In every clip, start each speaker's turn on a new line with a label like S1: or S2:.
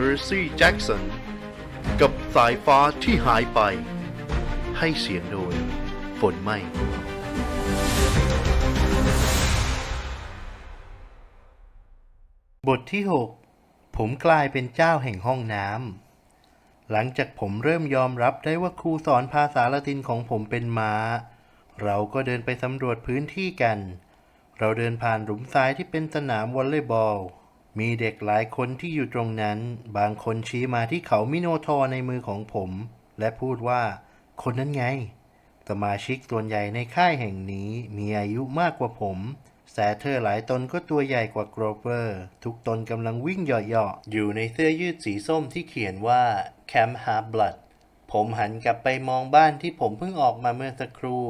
S1: อร์ซี่แจ็กสันกับสายฟ้าที่หายไป ให้เสียงโดย ฝนไหมบทที่ 6 ผมกลายเป็นเจ้าแห่งห้องน้ำหลังจากผมเริ่มยอมรับได้ว่าครูสอนภาษาละตินของผมเป็นม้า เราก็เดินไปสำรวจพื้นที่กัน เราเดินผ่านหลุมทรายที่เป็นสนามวอลเลย์บอล มีเด็กหลายคนที่อยู่ตรงนั้น บางคนชี้มาที่เขามิโนทอร์ในมือของผม และพูดว่า คนนั้นไง สมาชิกส่วนใหญ่ในค่ายแห่งนี้มีอายุมากกว่าผมแสเธอร์หลายตนก็ตัวใหญ่กว่าโกรเวอร์ ทุกตนกำลังวิ่งเหยาะๆ อยู่ในเสื้อยืดสีส้มที่เขียนว่า Camp Half Blood ผมหันกลับไปมองบ้านที่ผมเพิ่งออกมาเมื่อสักครู่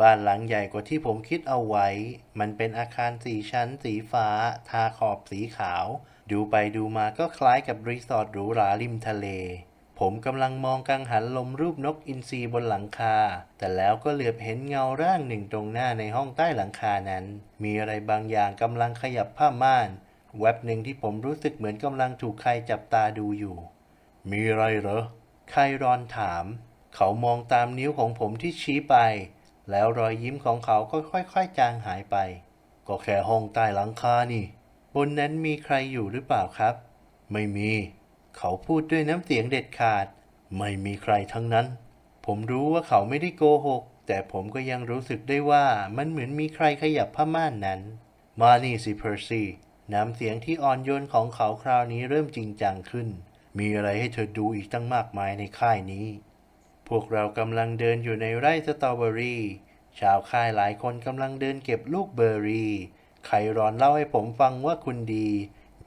S1: บ้านหลังใหญ่กว่าที่ผมคิดเอาไว้ มันเป็นอาคารสี่ชั้นสีฟ้า ทาขอบสีขาว ดูไปดูมาก็คล้ายกับรีสอร์ทหรูหราริมทะเล ผมกำลังมองกังหันลมรูปนกอินทรีบนหลังคา แต่แล้วก็เหลือบเห็นเงาร่างหนึ่งตรงหน้าในห้องใต้หลังคานั้น มีอะไรบางอย่างกำลังขยับผ้าม่าน แวบหนึ่งที่ผมรู้สึกเหมือนกำลังถูกใครจับตาดูอยู่ มีอะไรเหรอไครอนถาม เขามองตามนิ้วของผมที่ชี้ไป แล้วรอยยิ้มของเขาก็ค่อยๆ จางหายไป ก็แค่ห้องใต้หลังคานี่ บนนั้นมีใครอยู่หรือเปล่าครับ ไม่มี เขาพูดด้วยน้ำเสียงเด็ดขาด ไม่มีใครทั้งนั้น ผมรู้ว่าเขาไม่ได้โกหก แต่ผมก็ยังรู้สึกได้ว่ามันเหมือนมีใครขยับผ้าม่านนั้น มานี่สิเพอร์ซี่น้ำเสียงที่อ่อนโยนของเขาคราวนี้เริ่มจริงจังขึ้น มีอะไรให้เธอดูอีกตั้งมากมายในค่ายนี้ พวกเรากำลังเดินอยู่ในไร่สตรอเบอรี่ ชาวค่ายหลายคนกำลังเดินเก็บลูกเบอร์รี่ ไครอนเล่าให้ผมฟังว่าคุณดี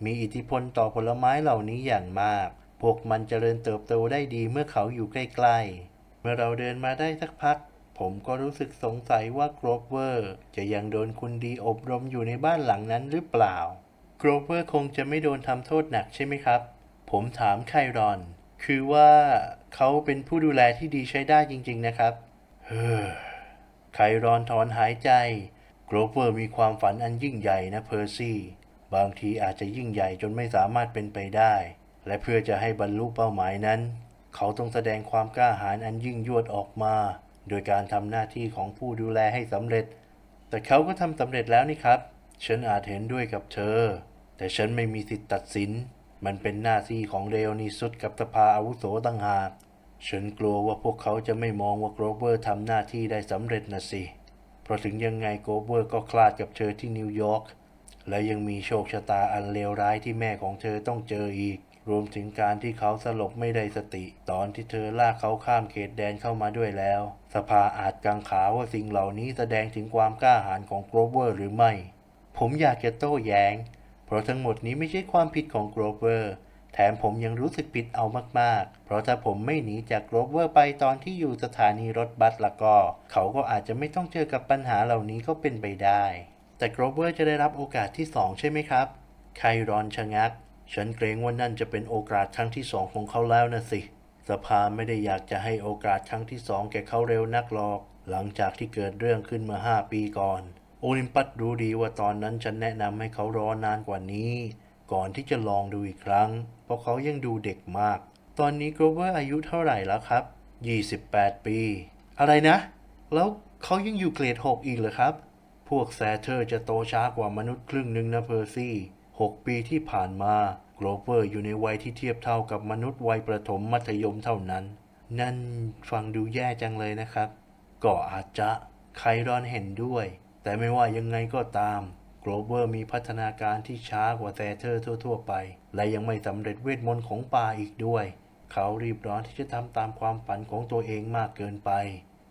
S1: มีอิทธิพลต่อผลไม้เหล่านี้อย่างมาก พวกมันเจริญเติบโตได้ดีเมื่อเขาอยู่ใกล้ๆ เมื่อเราเดินมาได้สักพัก ผมก็รู้สึกสงสัยว่าโกรเวอร์จะยังโดนคุณดีอบรมอยู่ในบ้านหลังนั้นหรือเปล่า โกรเวอร์คงจะไม่โดนทำโทษหนักใช่ไหมครับ ผมถามไครอน คือว่าเขาเป็นผู้ดูแลที่ดีใช้ได้จริง ๆนะครับเฮ้อไครอนถอนหายใจ โกรเวอร์มีความฝันอันยิ่งใหญ่นะเพอร์ซี่ บางทีอาจจะยิ่งใหญ่จนไม่สามารถเป็นไปได้ และเพื่อจะให้บรรลุเป้าหมายนั้น เขาต้องแสดงความกล้าหาญอันยิ่งยวดออกมา โดยการทำหน้าที่ของผู้ดูแลให้สำเร็จ แต่เขาก็ทำสำเร็จแล้วนี่ครับ ฉันอาจเห็นด้วยกับเธอ แต่ฉันไม่มีสิทธิ์ตัดสิน มันเป็นหน้าที่ของเรโอนิสุดกับสภาอาวุโสต่างหาก ฉันกลัวว่าพวกเขาจะไม่มองว่าโกรเวอร์ทำหน้าที่ได้สำเร็จนะสิ เพราะถึงยังไงโกรเวอร์ก็คลาดกับเธอที่นิวยอร์ก และยังมีโชคชะตาอันเลวร้ายที่แม่ของเธอต้องเจออีก รวมถึงการที่เขาสลบไม่ได้สติ ตอนที่เธอลากเขาข้ามเขตแดนเข้ามาด้วยแล้ว สภาอาจกังขาว่าสิ่งเหล่านี้แสดงถึงความกล้าหาญของโกรเวอร์หรือไม่ ผมอยากจะโต้แย้ง เพราะทั้งหมดนี้ไม่ใช่ความผิดของโกรเวอร์ แถมผมยังรู้สึกผิดเอามากๆ เพราะถ้าผมไม่หนีจากโกรเวอร์ไปตอนที่อยู่สถานีรถบัสละก็ เขาก็อาจจะไม่ต้องเจอกับปัญหาเหล่านี้ก็เป็นไปได้ แต่โกรเวอร์จะได้รับโอกาสที่สองใช่ไหมครับ ไครอนชะงัก ฉันเกรงว่านั่นจะเป็นโอกาสครั้งที่สองของเขาแล้วนะสิ สภาไม่ได้อยากจะให้โอกาสครั้งที่สองแก่เขาเร็วนักหรอก หลังจากที่เกิดเรื่องขึ้นเมื่อห้าปีก่อน โอลิมปัสรู้ดีว่าตอนนั้นฉันแนะนำให้เขารอนานกว่านี้ ก่อนที่จะลองดูอีกครั้ง เพราะเขายังดูเด็กมาก ตอนนี้โกรเวอร์อายุเท่าไหร่แล้วครับ 28 ปี อะไรนะ แล้วเขายังอยู่เกรด 6 อีกเหรอครับ พวกแซเทอร์จะโตช้ากว่ามนุษย์ครึ่งหนึ่งนะเพอร์ซี่ 6 ปีที่ผ่านมาโกลเวอร์อยู่ในวัยที่เทียบเท่ากับมนุษย์วัยประถมมัธยมเท่านั้น นั่นฟังดูแย่จังเลยนะครับ ก็อาจจะไครอนเห็นด้วย แต่ไม่ว่ายังไงก็ตามโกลเวอร์มีพัฒนาการที่ช้ากว่าแซเทอร์ทั่ว ๆ ไป และยังไม่สำเร็จเวทมนต์ของป่าอีกด้วย เขารีบร้อนที่จะทำตามความฝันของตัวเองมากเกินไป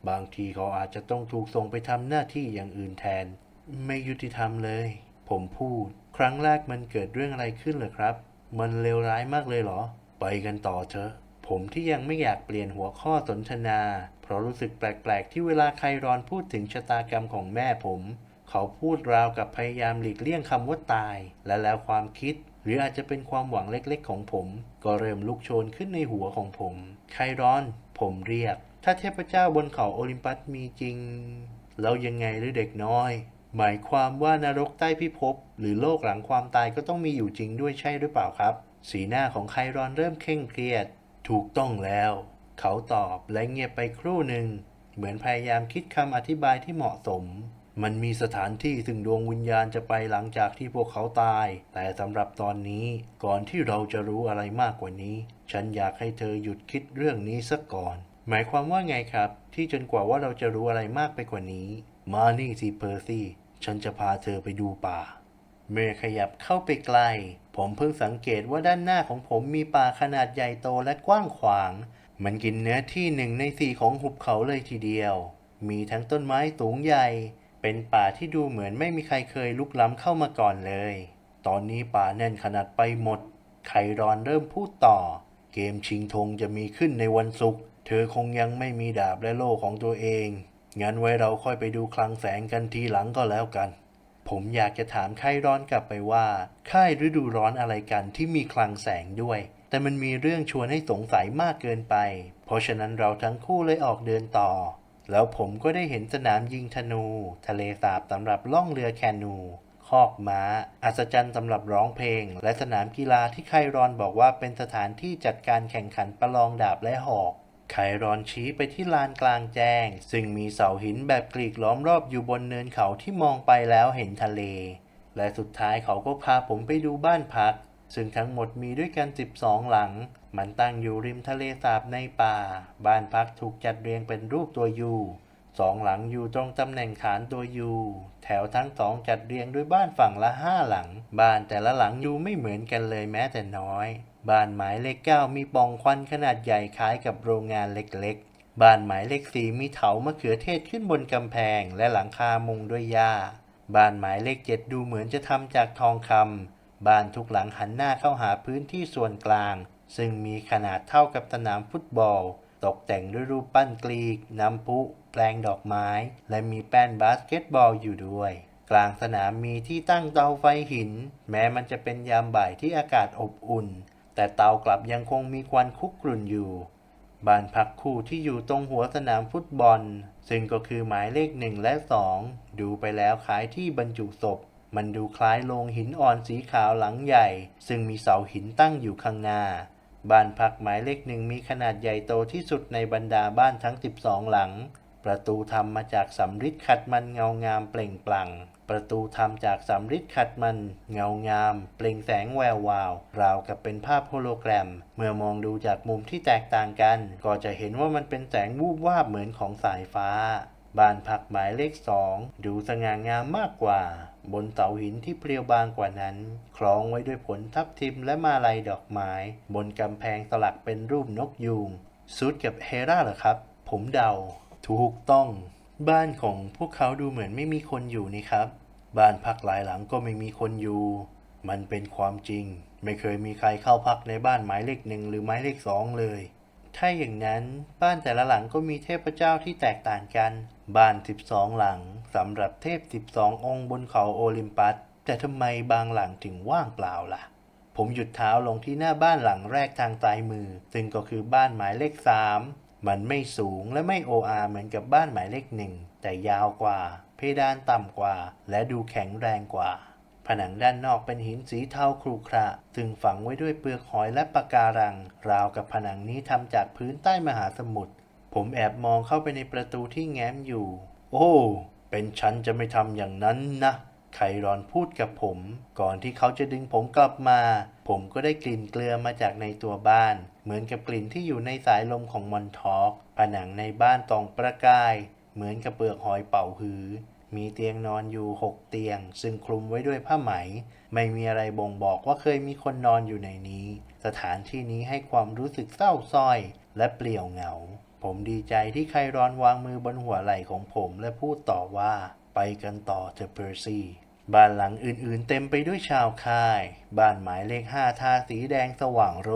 S1: บางทีเขาอาจจะต้องถูกส่งไปทำหน้าที่อย่างอื่นแทน ไม่ยุติธรรมเลย ผมพูด ครั้งแรกมันเกิดเรื่องอะไรขึ้นเหรอครับ มันเลวร้ายมากเลยเหรอ ไปกันต่อเถอะ ผมที่ยังไม่อยากเปลี่ยนหัวข้อสนทนา เพราะรู้สึกแปลกๆ ที่เวลาไครอนพูดถึงชะตากรรมของแม่ผม เขาพูดราวกับพยายามหลีกเลี่ยงคำว่าตาย และแล้วความคิด หรืออาจจะเป็นความหวังเล็กๆ ของผม ก็เริ่มลุกโชนขึ้นในหัวของผม ไครอน ผมเรียก ถ้าเทพเจ้าบนเขาโอลิมปัสมีจริง แล้วยังไงหรือเด็กน้อย หมายความว่านรกใต้พิภพหรือโลกหลังความตายก็ต้องมีอยู่จริงด้วยใช่หรือเปล่าครับ สีหน้าของไครอนเริ่มเคร่งเครียด ถูกต้องแล้ว เขาตอบและเงียบไปครู่หนึ่ง เหมือนพยายามคิดคำอธิบายที่เหมาะสม มันมีสถานที่ซึ่งดวงวิญญาณจะไปหลังจากที่พวกเขาตาย แต่สำหรับตอนนี้ก่อนที่เราจะรู้อะไรมากกว่านี้ ฉันอยากให้เธอหยุดคิดเรื่องนี้สักก่อน หมายความว่าไงครับ ที่จนกว่าว่าเราจะรู้อะไรมากไปกว่านี้ มานี่สิเพอร์ซี่ ฉันจะพาเธอไปดูป่า เมื่อขยับเข้าไปใกล ผมเพิ่งสังเกตว่าด้านหน้าของผมมีป่าขนาดใหญ่โตและกว้างขวาง มันกินเนื้อที่หนึ่งในสี่ของหุบเขาเลยทีเดียว มีทั้งต้นไม้สูงใหญ่ เป็นป่าที่ดูเหมือนไม่มีใครเคยลุกล้ำเข้ามาก่อนเลย ตอนนี้ป่าแน่นขนาดไปหมด ไครอนเริ่มพูดต่อ เกมชิงธงจะมีขึ้นในวันศุกร์ เธอคงยังไม่มีดาบและโล่ของตัวเอง งั้นไว้เราค่อยไปดูคลังแสงกันทีหลังก็แล้วกัน ผมอยากจะถามไข้ร้อนกลับไปว่า ค่ายฤดูร้อนอะไรกันที่มีคลังแสงด้วย แต่มันมีเรื่องชวนให้สงสัยมากเกินไป เพราะฉะนั้นเราทั้งคู่เลยออกเดินต่อ แล้วผมก็ได้เห็นสนามยิงธนู ทะเลสาบสำหรับล่องเรือแคนูคอกม้า อัศจรรย์สำหรับร้องเพลง และสนามกีฬาที่ไครอนบอกว่าเป็นสถานที่จัดการแข่งขันประลองดาบและหอก ไครอนชี้ไปที่ลานกลางแจ้ง ซึ่งมีเสาหินแบบกรีกล้อมรอบอยู่บนเนินเขาที่มองไปแล้วเห็นทะเล และสุดท้ายเขาก็พาผมไปดูบ้านพัก ซึ่งทั้งหมดมีด้วยกัน 12 หลัง มันตั้งอยู่ริมทะเลสาบในป่า บ้านพักถูกจัดเรียงเป็นรูปตัวยูสองหลังอยู่ตรงตำแหน่งฐานตัวยูแถวทั้งสองจัดเรียงด้วยบ้านฝั่งละห้าหลัง บ้านแต่ละหลังอยู่ไม่เหมือนกันเลยแม้แต่น้อย บ้านหมายเลขเก้ามีปล่องควันขนาดใหญ่คล้ายกับโรงงานเล็กๆ บ้านหมายเลขสี่มีเถามะเขือเทศขึ้นบนกำแพงและหลังคามุงด้วยหญ้า บ้านหมายเลขเจ็ดดูเหมือนจะทำจากทองคำบ้านทุกหลังหันหน้าเข้าหาพื้นที่ส่วนกลาง ซึ่งมีขนาดเท่ากับสนามฟุตบอล ตกแต่งด้วยรูปปั้นกรีก น้ำพุแปลงดอกไม้ และมีแป้นบาสเกตบอลอยู่ด้วยกลางสนามมีที่ตั้งเตาไฟหิน แม้มันจะเป็นยามบ่ายที่อากาศอบอุ่น แต่เตากลับยังคงมีควันคุกกรุ่นอยู่ บ้านพักคู่ที่อยู่ตรงหัวสนามฟุตบอล ซึ่งก็คือหมายเลขหนึ่งและสองดูไปแล้วคล้ายที่บรรจุศพ มันดูคล้ายโลงหินอ่อนสีขาวหลังใหญ่ ซึ่งมีเสาหินตั้งอยู่ข้างหน้า บ้านพักหมายเลขหนึ่งมีขนาดใหญ่โตที่สุดในบรรดาบ้านทั้ง 12 หลัง ประตูทำมาจากสำริดขัดมันเงางามเปล่งปลั่ง ประตูทำจากสำริดขัดมัน เงางาม เปล่งแสงแวววาว ราวกับเป็นภาพโฮโลแกรม เมื่อมองดูจากมุมที่แตกต่างกัน ก็จะเห็นว่ามันเป็นแสงวูบวาบเหมือนของสายฟ้า บ้านพักหมายเลขสองดูสง่างามมากกว่า บนเสาหินที่เพรียวบางกว่านั้น คล้องไว้ด้วยผลทับทิมและมาลัยดอกไม้ บนกำแพงสลักเป็นรูปนกยูงซูดกับเฮราเหรอครับ ผมเดา ถูกต้อง บ้านของพวกเขาดูเหมือนไม่มีคนอยู่นี่ครับ บ้านพักหลายหลังก็ไม่มีคนอยู่ มันเป็นความจริง ไม่เคยมีใครเข้าพักในบ้านหมายเลขหนึ่งหรือหมายเลขสองเลย ถ้าอย่างนั้นบ้านแต่ละหลังก็มีเทพเจ้าที่แตกต่างกัน บ้าน 12 หลังสำหรับเทพ 12 องค์บนเขาโอลิมปัส แต่ทำไมบางหลังถึงว่างเปล่าล่ะ ผมหยุดเท้าลงที่หน้าบ้านหลังแรกทางซ้ายมือ ซึ่งก็คือบ้านหมายเลข 3 มันไม่สูงและไม่โออาเหมือนกับบ้านหมายเลขหนึ่งแต่ยาวกว่า เพดานต่ำกว่า และดูแข็งแรงกว่า ผนังด้านนอกเป็นหินสีเทาครุขระซึ่งฝังไว้ด้วยเปลือกหอยและปะการัง ราวกับผนังนี้ทำจากพื้นใต้มหาสมุทรผมแอบมองเข้าไปในประตูที่แง้มอยู่ โอ้ เป็นฉันจะไม่ทำอย่างนั้นนะไครอนพูดกับผม ก่อนที่เขาจะดึงผมกลับมา ผมก็ได้กลิ่นเกลือมาจากในตัวบ้าน เหมือนกับกลิ่นที่อยู่ในสายลมของมอนทอกผนังในบ้านตองประกาย เหมือนกับเปลือกหอยเป่าหือ มีเตียงนอนอยู่หกเตียง ซึ่งคลุมไว้ด้วยผ้าไหม ไม่มีอะไรบ่งบอกว่าเคยมีคนนอนอยู่ในนี้ สถานที่นี้ให้ความรู้สึกเศร้าส้อย และเปลี่ยวเหงา ผมดีใจที่ไครอนวางมือบนหัวไหล่ของผมและพูดต่อว่า ไปกันต่อเถอะเพอร์ซี่บ้านหลังอื่นๆ เต็มไปด้วยชาวค่าย บ้านหมายเลขห้าทาสีแดงสว่างโร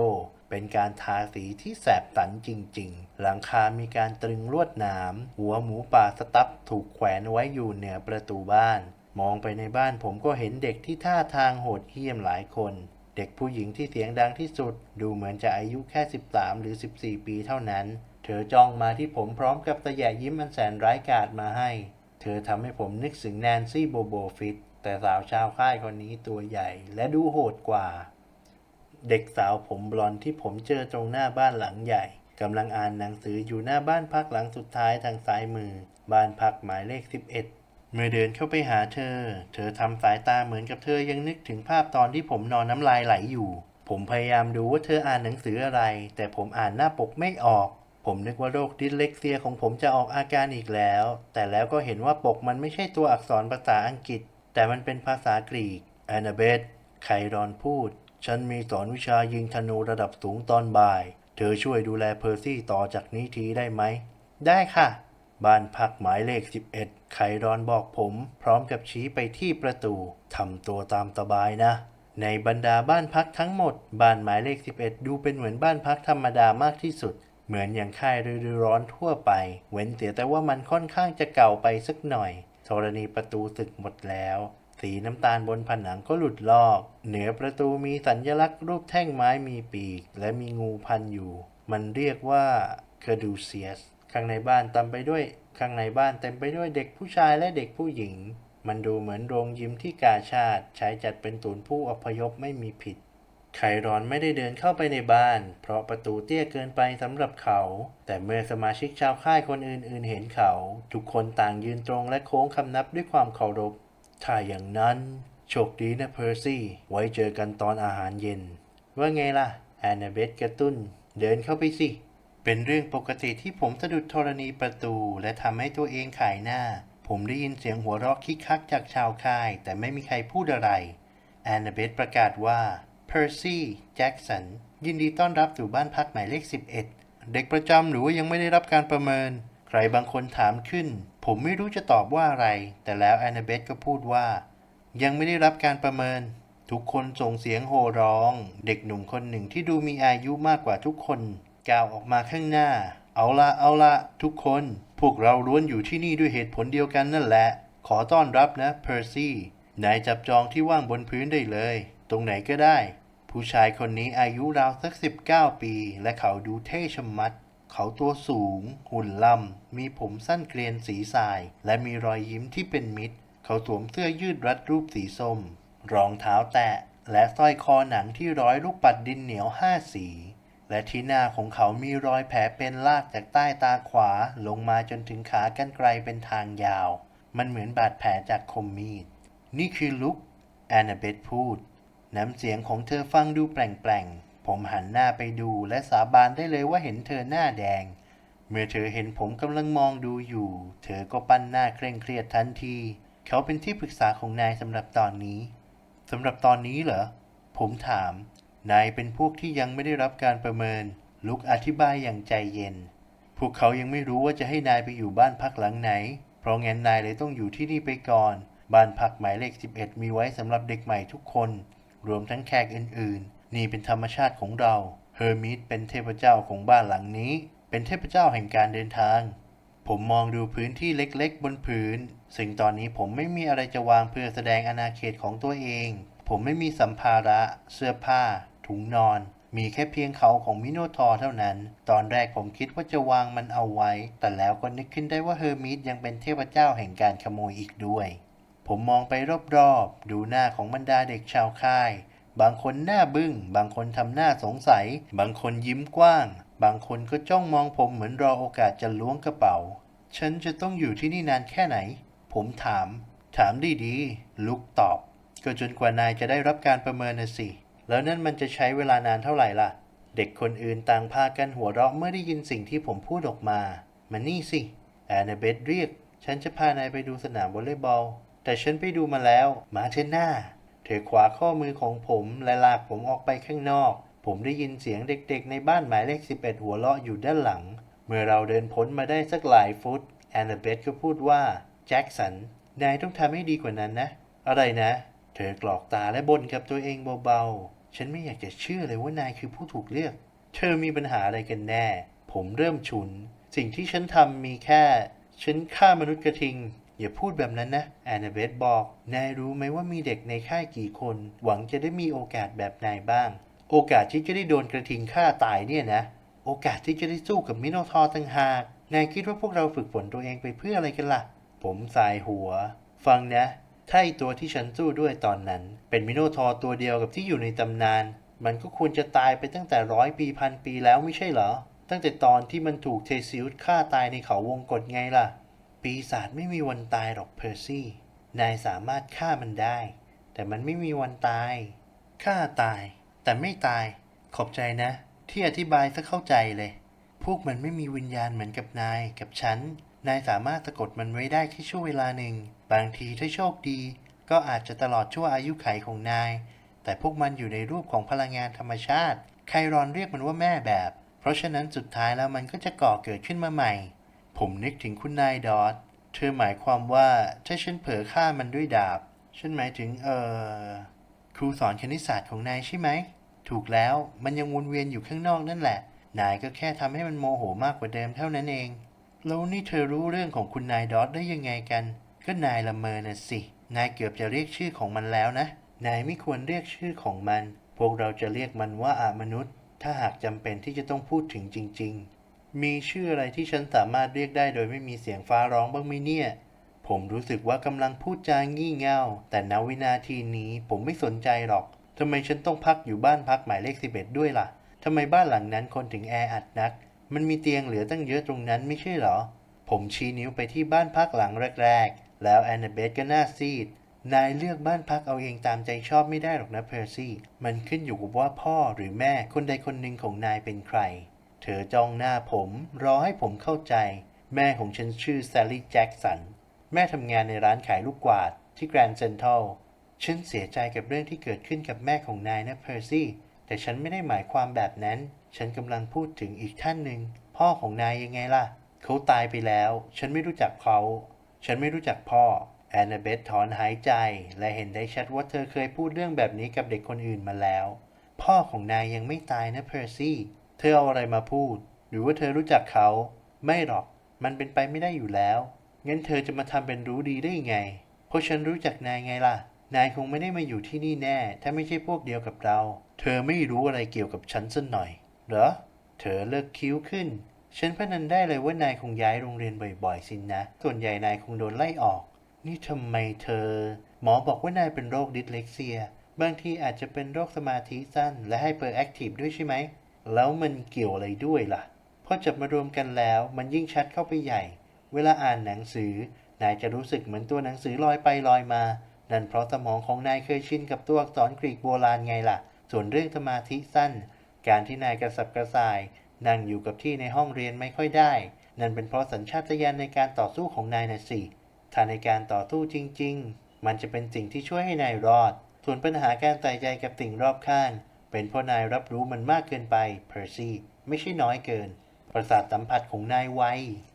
S1: เป็นการทาสีที่แสบสันจริง ๆ หลังคามีการตรึงลวดหนาม หัวหมูป่าสตั๊บถูกแขวนไว้อยู่เหนือประตูบ้าน มองไปในบ้านผมก็เห็นเด็กที่ท่าทางโหดเหี้ยมหลายคน เด็กผู้หญิงที่เสียงดังที่สุด ดูเหมือนจะอายุแค่ 13 หรือ 14 ปีเท่านั้น เธอจ้องมาที่ผมพร้อมกับตะแยะยิ้มอันแสนร้ายกาจมาให้ เธอทำให้ผมนึกถึงแนนซี่โบโบฟิตแต่สาวชาวค่ายคนนี้ตัวใหญ่และดูโหดกว่า เด็กสาวผมบลอนที่ผมเจอตรงหน้าบ้านหลังใหญ่กำลังอ่านหนังสืออยู่หน้าบ้านพักหลังสุดท้ายทางซ้ายมือ บ้านพักหมายเลข 11 เมื่อเดินเข้าไปหาเธอ เธอทำสายตาเหมือนกับเธอยังนึกถึงภาพตอนที่ผมนอนน้ำลายไหลอยู่ ผมพยายามดูว่าเธออ่านหนังสืออะไร แต่ผมอ่านหน้าปกไม่ออก ผมนึกว่าโรคดิสเลกเซียของผมจะออกอาการอีกแล้ว แต่แล้วก็เห็นว่าปกมันไม่ใช่ตัวอักษรภาษาอังกฤษ แต่มันเป็นภาษากรีกแอนนาเบธไครอนพูด ฉันมีสอนวิชายิงธนูระดับสูงตอนบ่าย เธอช่วยดูแลเพอร์ซี่ต่อจากนี้ทีได้ไหม ได้ค่ะ บ้านพักหมายเลข 11 ไครอนบอกผม พร้อมกับชี้ไปที่ประตู ทำตัวตามสบายนะ ในบรรดาบ้านพักทั้งหมด บ้านหมายเลข 11 ดูเป็นเหมือนบ้านพักธรรมดามากที่สุด เหมือนอย่างค่ายฤดูร้อนทั่วไป เว้นเสียแต่ว่ามันค่อนข้างจะเก่าไปสักหน่อยธรณีประตูสึกหมดแล้ว สีน้ำตาลบนผนังก็หลุดลอก เหนือประตูมีสัญลักษณ์รูปแท่งไม้มีปีก และมีงูพันอยู่ มันเรียกว่าเคอดูเซียส ข้างในบ้านเต็มไปด้วย ข้างในบ้านเต็มไปด้วยเด็กผู้ชายและเด็กผู้หญิง มันดูเหมือนโรงยิมที่กาชาติใช้จัดเป็นศูนย์ผู้อพยพไม่มีผิดไครอนไม่ได้เดินเข้าไปในบ้าน เพราะประตูเตี้ยเกินไปสำหรับเขา แต่เมื่อสมาชิกชาวค่ายคนอื่นๆเห็นเขา ทุกคนต่างยืนตรงและโค้งคำนับด้วยความเคารพ ถ้าอย่างนั้น โชคดีนะเพอร์ซี่ไว้เจอกันตอนอาหารเย็น ว่าไงล่ะแอนนาเบธกระตุ้น เดินเข้าไปสิ เป็นเรื่องปกติที่ผมสะดุดธรณีประตู และทำให้ตัวเองขายหน้า ผมได้ยินเสียงหัวเราะคิกคักจากชาวค่าย แต่ไม่มีใครพูดอะไรแอนนาเบธประกาศว่าเพอร์ซี่แจ็กสันยินดีต้อนรับสู่บ้านพักหมายเลข 11 เด็กประจำหรือว่ายังไม่ได้รับการประเมิน ใครบางคนถามขึ้น ผมไม่รู้จะตอบว่าอะไร แต่แล้วแอนนาเบธก็พูดว่า ยังไม่ได้รับการประเมิน ทุกคนส่งเสียงโห่ร้อง เด็กหนุ่มคนหนึ่งที่ดูมีอายุมากกว่าทุกคนก้าวออกมาข้างหน้า เอาละเอาละทุกคน พวกเราล้วนอยู่ที่นี่ด้วยเหตุผลเดียวกันนั่นแหละ ขอต้อนรับนะเพอร์ซี่นายจับจองที่ว่างบนพื้นได้เลย ตรงไหนก็ได้ ผู้ชายคนนี้อายุราวสัก 19 ปี และเขาดูเท่ชะมัด เขาตัวสูง หุ่นล่ำมีผมสั้นเกรียนสีสาย และมีรอยยิ้มที่เป็นมิตร เขาสวมเสื้อยืดรัดรูปสีส้ม รองเท้าแตะ และสร้อยคอหนังที่ร้อยลูกปัดดินเหนียวห้าสี และที่หน้าของเขามีรอยแผลเป็นลากจากใต้ตาขวาลงมาจนถึงขากรรไกรเป็นทางยาว มันเหมือนบาดแผลจากคมมีด นี่คือลุกแอนนาเบธพูด น้ำเสียงของเธอฟังดูแปลงๆ ผมหันหน้าไปดูและสาบานได้เลยว่าเห็นเธอหน้าแดง เมื่อเธอเห็นผมกำลังมองดูอยู่ เธอก็ปั้นหน้าเคร่งเครียดทันที เขาเป็นที่ปรึกษาของนายสำหรับตอนนี้สำหรับตอนนี้เหรอ ผมถาม นายเป็นพวกที่ยังไม่ได้รับการประเมิน ลุกอธิบายอย่างใจเย็น พวกเขายังไม่รู้ว่าจะให้นายไปอยู่บ้านพักหลังไหน เพราะงั้นนายเลยต้องอยู่ที่นี่ไปก่อน บ้านพักหมายเลข 11 มีไว้สำหรับเด็กใหม่ทุกคน รวมทั้งแขกอื่นๆ นี่เป็นธรรมชาติของเราเฮอร์มิตเป็นเทพเจ้าของบ้านหลังนี้ เป็นเทพเจ้าแห่งการเดินทาง ผมมองดูพื้นที่เล็กๆ บนพื้นซึ่งตอนนี้ผมไม่มีอะไรจะวางเพื่อแสดงอาณาเขตของตัวเอง ผมไม่มีสัมภาระ เสื้อผ้า ถุงนอน มีแค่เพียงเขาของมิโนทอร์เท่านั้น ตอนแรกผมคิดว่าจะวางมันเอาไว้ แต่แล้วก็นึกขึ้นได้ว่าเฮอร์มิตยังเป็นเทพเจ้าแห่งการขโมยอีกด้วย ผมมองไปรอบๆ ดูหน้าของบรรดาเด็กชาวค่าย บางคนหน้าบึง้ง บางคนทำหน้าสงสัย บางคนยิ้มกว้าง บางคนก็จ้องมองผมเหมือนรอโอกาสจะล้วงกระเป๋า ฉันจะต้องอยู่ที่นี่นานแค่ไหน ผมถาม ถามดีๆ ลุกตอบ ก็จนกว่านายจะได้รับการประเมินนะสิ แล้วนั่นมันจะใช้เวลานานเท่าไหร่ล่ะ เด็กคนอื่นต่างพากันหัวเราะเมื่อได้ยินสิ่งที่ผมพูดออกมา มานี่สิ แอนนาเบธเรียก ฉันจะพานายไปดูสนามวอลเลย์บอล แต่ฉันไปดูมาแล้ว มาเถอะหน้า เธอขวาข้อมือของผมและลากผมออกไปข้างนอก ผมได้ยินเสียงเด็กๆ ในบ้านหมายเลข 11 หัวเราะอยู่ด้านหลัง เมื่อเราเดินพ้นมาได้สักหลายฟุตแอนนาเบธก็พูดว่าแจ็คสันนายต้องทำให้ดีกว่านั้นนะ อะไรนะ เธอกรอกตาและบ่นกับตัวเองเบาๆ ฉันไม่อยากจะเชื่อเลยว่านายคือผู้ถูกเลือก เธอมีปัญหาอะไรกันแน่ ผมเริ่มฉุน สิ่งที่ฉันทำมีแค่ ฉันฆ่ามนุษย์กระทิง อย่าพูดแบบนั้นนะแอนนาเบธบอก นายรู้ไหมว่ามีเด็กในค่ายกี่คน หวังจะได้มีโอกาสแบบนายบ้าง โอกาสที่จะได้โดนกระทิงฆ่าตายเนี่ยนะ โอกาสที่จะได้สู้กับมิโนทอร์ต่างหากนายคิดว่าพวกเราฝึกฝนตัวเองไปเพื่ออะไรกันล่ะ ผมสายหัว ฟังนะ ถ้าไอตัวที่ฉันสู้ด้วยตอนนั้น เป็นมิโนทอร์ตัวเดียวกับที่อยู่ในตำนาน มันก็ควรจะตายไปตั้งแต่ร้อยปีพันปีแล้วไม่ใช่เหรอ ตั้งแต่ตอนที่มันถูกเทซิอุสฆ่าตายในเขาวงกฏไงล่ะ ปีศาจไม่มีวันตายหรอกเพอร์ซี่ นายสามารถฆ่ามันได้ แต่มันไม่มีวันตาย ฆ่าตาย แต่ไม่ตาย ขอบใจนะ ที่อธิบายซะเข้าใจเลย พวกมันไม่มีวิญญาณเหมือนกับนายกับฉัน นายสามารถสะกดมันไว้ได้แค่ช่วงเวลาหนึ่ง บางทีถ้าโชคดี ก็อาจจะตลอดชั่วอายุไขของนาย แต่พวกมันอยู่ในรูปของพลังงานธรรมชาติ ไครอนเรียกมันว่าแม่แบบ เพราะฉะนั้นสุดท้ายแล้วมันก็จะก่อเกิดขึ้นมาใหม่ ผมนึกถึงคุณนายดอทเธอหมายความว่าถ้าฉันเผลอฆ่ามันด้วยดาบ ฉันหมายถึงเออครูสอนคณิตศาสตร์ของนายใช่ไหม ถูกแล้วมันยังวนเวียนอยู่ข้างนอกนั่นแหละ นายก็แค่ทำให้มันโมโหมากกว่าเดิมเท่านั้นเอง แล้วนี่เธอรู้เรื่องของคุณนายดอทได้ยังไงกัน ก็นายละเมอน่ะสิ นายเกือบจะเรียกชื่อของมันแล้วนะ นายไม่ควรเรียกชื่อของมัน พวกเราจะเรียกมันว่าอามนุษย์ ถ้าหากจำเป็นที่จะต้องพูดถึงจริง ๆ มีชื่ออะไรที่ฉันสามารถเรียกได้โดยไม่มีเสียงฟ้าร้องบ้างไหมเนี่ย ผมรู้สึกว่ากำลังพูดจางี่เง่า แต่ณวินาทีนี้ผมไม่สนใจหรอก ทำไมฉันต้องพักอยู่บ้านพักหมายเลขสิบเอ็ดด้วยล่ะ ทำไมบ้านหลังนั้นคนถึงแออัดนัก มันมีเตียงเหลือตั้งเยอะตรงนั้นไม่ใช่เหรอ ผมชี้นิ้วไปที่บ้านพักหลังแรกๆ แล้วแอนนาเบธก็หน้าซีด นายเลือกบ้านพักเอาเองตามใจชอบไม่ได้หรอกนะเพอร์ซี่ มันขึ้นอยู่กับว่าพ่อหรือแม่คนใดคนหนึ่งของนายเป็นใคร เธอจ้องหน้าผม รอให้ผมเข้าใจ แม่ของฉันชื่อแซลลี่แจ็กสัน แม่ทำงานในร้านขายลูกกวาดที่แกรนด์เซนทรัลฉันเสียใจกับเรื่องที่เกิดขึ้นกับแม่ของนายนะเพอร์ซี่ แต่ฉันไม่ได้หมายความแบบนั้น ฉันกำลังพูดถึงอีกท่านหนึ่ง พ่อของนายยังไงล่ะ เขาตายไปแล้ว ฉันไม่รู้จักเขา ฉันไม่รู้จักพ่อ แอนนาเบธถอนหายใจ และเห็นได้ชัดว่าเธอเคยพูดเรื่องแบบนี้กับเด็กคนอื่นมาแล้ว พ่อของนายยังไม่ตายนะเพอร์ซี่ เธอเอาอะไรมาพูด หรือว่าเธอรู้จักเขา ไม่หรอก มันเป็นไปไม่ได้อยู่แล้ว งั้นเธอจะมาทำเป็นรู้ดีได้ยังไง เพราะฉันรู้จักนายไงล่ะ นายคงไม่ได้มาอยู่ที่นี่แน่ ถ้าไม่ใช่พวกเดียวกับเรา เธอไม่รู้อะไรเกี่ยวกับฉันสักหน่อย เหรอ เธอเลิกคิ้วขึ้น ฉันพนันได้เลยว่านายคงย้ายโรงเรียนบ่อยๆสินนะ ส่วนใหญ่นายคงโดนไล่ออก นี่ทำไมเธอ หมอบอกว่านายเป็นโรคดิสเลกเซีย บางทีอาจจะเป็นโรคสมาธิสั้น และไฮเปอร์แอคทีฟด้วยใช่ไหม แล้วมันเกี่ยวอะไรด้วยล่ะ พอจับมารวมกันแล้วมันยิ่งชัดเข้าไปใหญ่ เวลาอ่านหนังสือนายจะรู้สึกเหมือนตัวหนังสือลอยไปลอยมา นั่นเพราะสมองของนายเคยชินกับตัวอักษรกรีกโบราณไงล่ะ ส่วนเรื่องสมาธิสั้น การที่นายกระสับกระส่าย นั่งอยู่กับที่ในห้องเรียนไม่ค่อยได้ นั่นเป็นเพราะสัญชาตญาณในการต่อสู้ของนายน่ะสิ ถ้าในการต่อสู้จริง ๆ มันจะเป็นสิ่งที่ช่วยให้นายรอด ส่วนปัญหาการใส่ใจกับสิ่งรอบข้าง เป็นเพราะนายรับรู้มันมากเกินไปเพอร์ซี่ไม่ใช่น้อยเกิน ประสาทสัมผัสของนายไว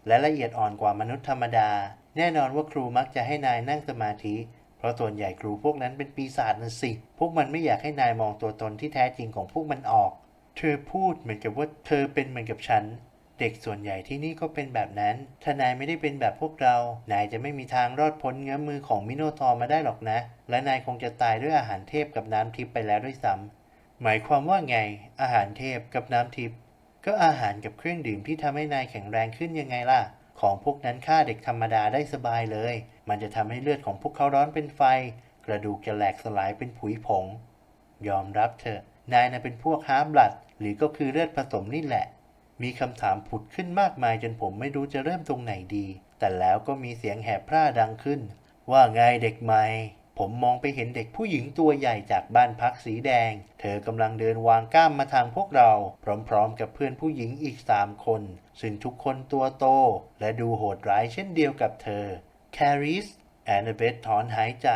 S1: และละเอียดอ่อนกว่ามนุษย์ธรรมดา แน่นอนว่าครูมักจะให้นายนั่งสมาธิ เพราะส่วนใหญ่ครูพวกนั้นเป็นปีศาจน่ะสิ พวกมันไม่อยากให้นายมองตัวตนที่แท้จริงของพวกมันออก เธอพูดเหมือนกับว่าเธอเป็นเหมือนกับฉันเด็กส่วนใหญ่ที่นี่ก็เป็นแบบนั้น ถ้านายไม่ได้เป็นแบบพวกเรา นายจะไม่มีทางรอดพ้นเงื้อมือของมิโนทอร์มาได้หรอกนะ และนายคงจะตายด้วยอาหารเทพกับน้ำทิพย์ไปแล้วด้วยซ้ำ หมายความว่าไง อาหารเทพกับน้ำทิพย์ก็อาหารกับเครื่องดื่มที่ทำให้นายแข็งแรงขึ้นยังไงล่ะ ของพวกนั้นฆ่าเด็กธรรมดาได้สบายเลย มันจะทำให้เลือดของพวกเขาร้อนเป็นไฟ กระดูกจะแหลกสลายเป็นผุยผง ยอมรับเถอะ นายน่ะเป็นพวกฮาร์บลัด หรือก็คือเลือดผสมนี่แหละ มีคำถามผุดขึ้นมากมายจนผมไม่รู้จะเริ่มตรงไหนดี แต่แล้วก็มีเสียงแหบพร่าดังขึ้น ว่าไงเด็กใหม่ ผมมองไปเห็นเด็กผู้หญิงตัวใหญ่จากบ้านพักสีแดง เธอกำลังเดินวางก้ามมาทางพวกเรา พร้อมๆกับเพื่อนผู้หญิงอีกสามคน ซึ่งทุกคนตัวโต และดูโหดร้ายเช่นเดียวกับเธอ แคริส แอนนาเบธถอนหายใจ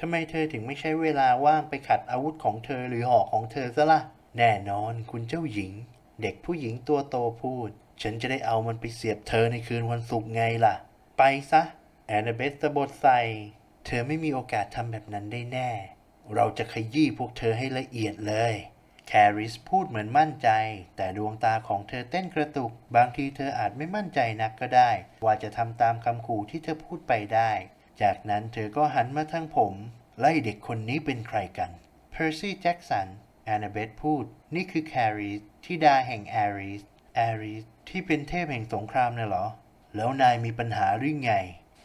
S1: ทำไมเธอถึงไม่ใช้เวลาว่างไปขัดอาวุธของเธอหรือหอกของเธอซะละ่ะ แน่นอนคุณเจ้าหญิง เด็กผู้หญิงตัวโตพูด ฉันจะได้เอามันไปเสียบเธอในคืนวันศุกร์ไงล่ะ ไปซะ แอนนาเบธสะบดใส่ เธอไม่มีโอกาสทำแบบนั้นได้แน่ เราจะขยี้พวกเธอให้ละเอียดเลย แคริสพูดเหมือนมั่นใจ แต่ดวงตาของเธอเต้นกระตุก บางทีเธออาจไม่มั่นใจนักก็ได้ ว่าจะทำตามคำขู่ที่เธอพูดไปได้ จากนั้นเธอก็หันมาทางผม ไล่เด็กคนนี้เป็นใครกันเพอร์ซี่แจ็กสันแอนนาเบธพูด นี่คือแคริสที่ดาแห่งแอริสแอริสที่เป็นเทพแห่งสงครามน่ะเหรอ แล้วนายมีปัญหาหรือไง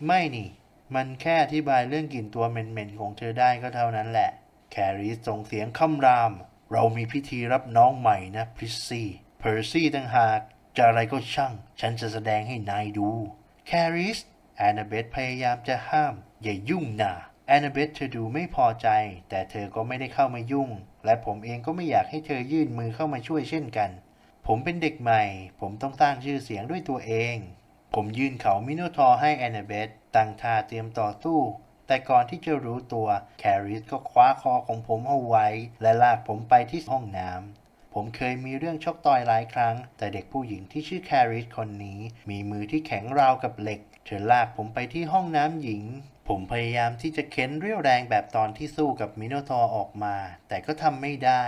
S1: ไม่นี่ มันแค่อธิบายเรื่องกลิ่นตัวเหม็นๆของเธอได้ก็เท่านั้นแหละ แคริสส่งเสียงคำราม เรามีพิธีรับน้องใหม่นะพริซซี่ เพอร์ซี่ต่างหาก จะอะไรก็ช่าง ฉันจะแสดงให้นายดู แคริสแอนนาเบธพยายามจะห้าม อย่ายุ่งนะแอนนาเบธเธอดูไม่พอใจ แต่เธอก็ไม่ได้เข้ามายุ่ง และผมเองก็ไม่อยากให้เธอยื่นมือเข้ามาช่วยเช่นกัน ผมเป็นเด็กใหม่ ผมต้องสร้างชื่อเสียงด้วยตัวเอง ผมยื่นเขามิโนทอร์ให้แอนนาเบธ ตั้งท่าเตรียมต่อสู้ แต่ก่อนที่จะรู้ตัว แคริสก็คว้าคอของผมเอาไว้ และลากผมไปที่ห้องน้ำ ผมเคยมีเรื่องชกต่อยหลายครั้ง แต่เด็กผู้หญิงที่ชื่อแคริสคนนี้ มีมือที่แข็งราวกับเหล็ก เธอลากผมไปที่ห้องน้ำหญิง ผมพยายามที่จะเค้นเรี่ยวแรงแบบตอนที่สู้กับมิโนทอร์ออกมา แต่ก็ทำไม่ได้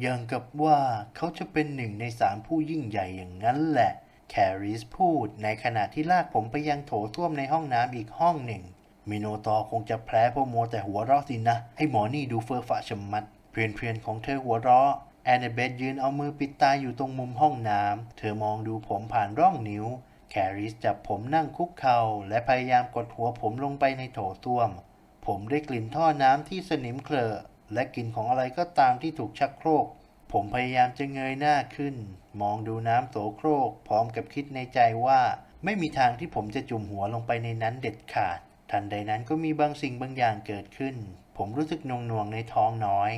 S1: อย่างกับว่าเขาจะเป็นหนึ่งในสามผู้ยิ่งใหญ่อย่างนั้นแหละ แคริสพูดในขณะที่ลากผมไปยังโถส้วมในห้องน้ำอีกห้องหนึ่ง มิโนตอคงจะแพ้เพราะมัวแต่หัวเราะสินะไอ้หมอนี่ดูเฟอร์ฟะชมัด เพื่อนๆของเธอหัวเราะแอนนเบธยืนเอามือปิดตาอยู่ตรงมุมห้องน้ำ เธอมองดูผมผ่านร่องนิ้ว แคริสจับผมนั่งคุกเข่าและพยายามกดหัวผมลงไปในโถส้วม ผมได้กลิ่นท่อน้ำที่สนิมเคลอะและกลิ่นของอะไรก็ตามที่ถูกชักโครก ผมพยายามจะเงยหน้าขึ้น มองดูน้ำโสโครก พร้อมกับคิดในใจว่า ไม่มีทางที่ผมจะจุ่มหัวลงไปในนั้นเด็ดขาด ทันใดนั้นก็มีบางสิ่งบางอย่างเกิดขึ้น ผมรู้สึกหน่วงในท้องน้อย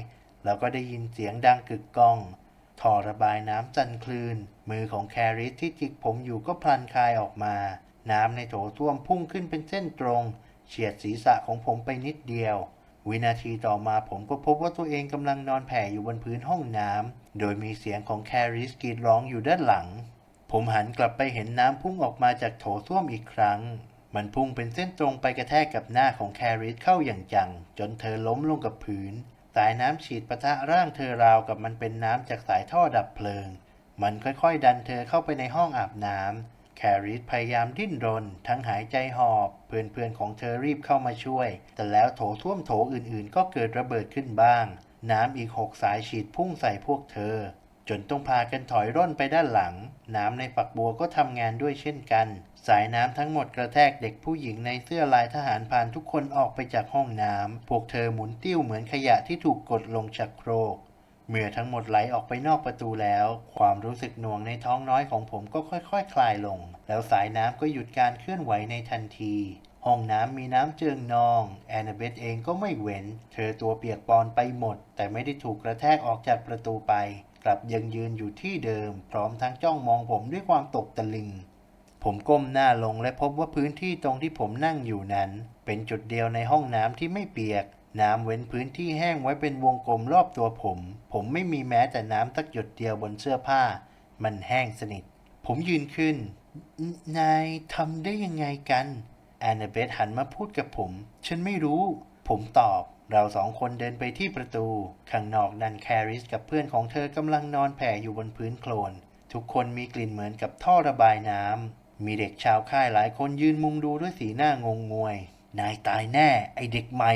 S1: แล้วก็ได้ยินเสียงดังกึกก้องท่อระบายน้ำสั่นคลืน มือของแคริสที่จิกผมอยู่ก็พลันคลายออกมา น้ำในโถส้วมพุ่งขึ้นเป็นเส้นตรง เฉียดศีรษะของผมไปนิดเดียว วินาทีต่อมาผมก็พบว่าตัวเองกำลังนอนแผ่อยู่บนพื้นห้องน้ำโดยมีเสียงของแคริสกรีดร้องอยู่ด้านหลัง ผมหันกลับไปเห็นน้ำพุ่งออกมาจากโถส้วมอีกครั้ง มันพุ่งเป็นเส้นตรงไปกระแทกกับหน้าของแคริสเข้าอย่างจัง จนเธอล้มลงกับพื้น สายน้ำฉีดประทะร่างเธอราวกับมันเป็นน้ำจากสายท่อดับเพลิง มันค่อยๆ ดันเธอเข้าไปในห้องอาบน้ำ แคริสพยายามดิ้นรน ทั้งหายใจหอบ เพื่อนๆของเธอรีบเข้ามาช่วย แต่แล้วโถส้วมโถอื่นๆ ก็เกิดระเบิดขึ้นบ้าง น้ำอีกหกสายฉีดพุ่งใส่พวกเธอ จนต้องพากันถอยร่นไปด้านหลัง น้ำในฝักบัวก็ทำงานด้วยเช่นกัน สายน้ำทั้งหมดกระแทกเด็กผู้หญิงในเสื้อลายทหารผ่านทุกคนออกไปจากห้องน้ำพวกเธอหมุนติ้วเหมือนขยะที่ถูกกดลงชักโครก เมื่อทั้งหมดไหลออกไปนอกประตูแล้ว ความรู้สึกหน่วงในท้องน้อยของผมก็ค่อยๆคคลายลง แล้วสายน้ำก็หยุดการเคลื่อนไหวในทันที ห้องน้ำมีน้ำเจิงนอง แอนนาเบธเองก็ไม่เว้น เธอตัวเปียกปอนไปหมด แต่ไม่ได้ถูกกระแทกออกจากประตูไป กลับยังยืนอยู่ที่เดิม พร้อมทั้งจ้องมองผมด้วยความตกตะลึงผมก้มหน้าลงและพบว่าพื้นที่ตรงที่ผมนั่งอยู่นั้น เป็นจุดเดียวในห้องน้ำที่ไม่เปียก น้ำเว้นพื้นที่แห้งไว้เป็นวงกลมรอบตัวผม ผมไม่มีแม้แต่น้ำสักหยดเดียวบนเสื้อผ้า มันแห้งสนิท ผมยืนขึ้น นายทำได้ยังไงกันแอนนาเบธหันมาพูดกับผม ฉันไม่รู้ ผมตอบ เราสองคนเดินไปที่ประตู ข้างนอกนันแคริสกับเพื่อนของเธอกำลังนอนแผ่อยู่บนพื้นโคลน ทุกคนมีกลิ่นเหมือนกับท่อระบายน้ำ มีเด็กชาวค่ายหลายคนยืนมุงดูด้วยสีหน้างงงวย นายตายแน่ ไอเด็กใหม่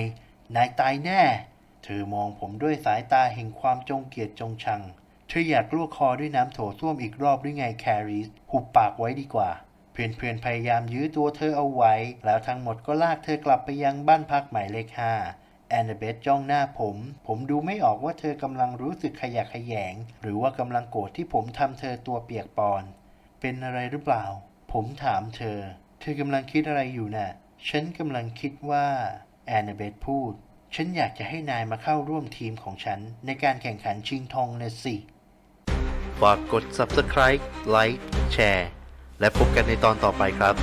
S1: นายตายแน่ เธอมองผมด้วยสายตาแห่งความจงเกลียดจงชัง เธออยากลวกคอด้วยน้ำโถส้วมอีกรอบหรือไงแคริสหุบปากไว้ดีกว่า เพื่อนๆพยายามยื้อตัวเธอเอาไว้ แล้วทั้งหมดก็ลากเธอกลับไปยังบ้านพักหมายเลขห้าแอนนาเบธจ้องหน้าผม ผมดูไม่ออกว่าเธอกำลังรู้สึกขยะแขยง หรือว่ากำลังโกรธที่ผมทำเธอตัวเปียกปอน เป็นอะไรหรือเปล่า ผมถามเธอ เธอกำลังคิดอะไรอยู่น่ะ ฉันกำลังคิดว่า แอนนาเบธพูด ฉันอยากจะให้นายมาเข้าร่วมทีมของฉัน ในการแข่งขันชิงทองนะสิ ฝากกด subscribe ไลค์แชร์และพบกันในตอนต่อไปครับ